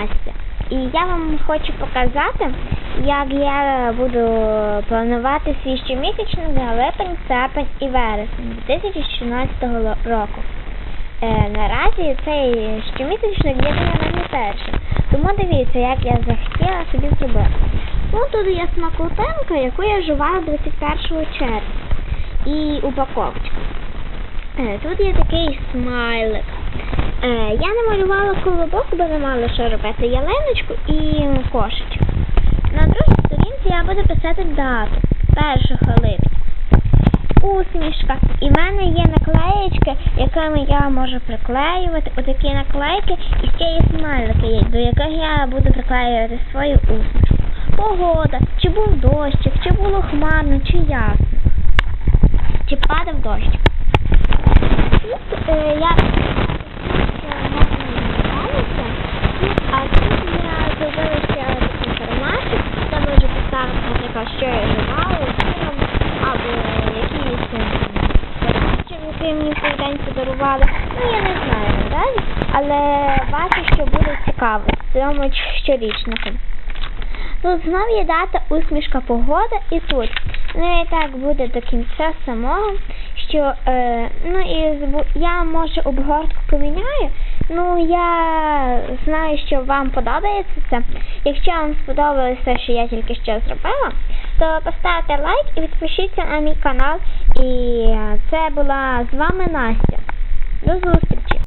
Настя. І я вам хочу показати, як я буду планувати свій щомісячник на липень, серпень і вересень 2016 року. Е, наразі цей щомісячник є для мене першим. Тому дивіться, як я захотіла собі зробити. Ну, тут є смаколтинка, яку я жувала 21 червня. І упаковочка. Е, Тут є такий смайлик. Е, я намалювала колобок, бо не мала що робити. Ялиночку і кошечок. На другій сторінці я буду писати дату 1 липня. Усмішка. І в мене є наклеєчки, якими я можу приклеювати. Отакі наклейки і ще є смайлики, до яких я буду приклеювати свою усмішку. Погода, чи був дощик, чи було хмарно, чи ясно. Чи падав дощ. Тут е, я а тут я зробила ще такий форматик, де можу поставити, наприклад, що я жувала, фільм, або якісь які мені в день подарували. Ну, я не знаю наразі, але бачу, що буде цікаво цьому щорічнику. Тут знов є дата усмішка погода і тут. Ну і так буде до кінця самого, що е, ну і я може обгортку поміняю. Ну я знаю, що вам подобається це. Якщо вам сподобалося, що я тільки що зробила, то поставте лайк і підпишіться на мій канал. І е, це була з вами Настя. До зустрічі!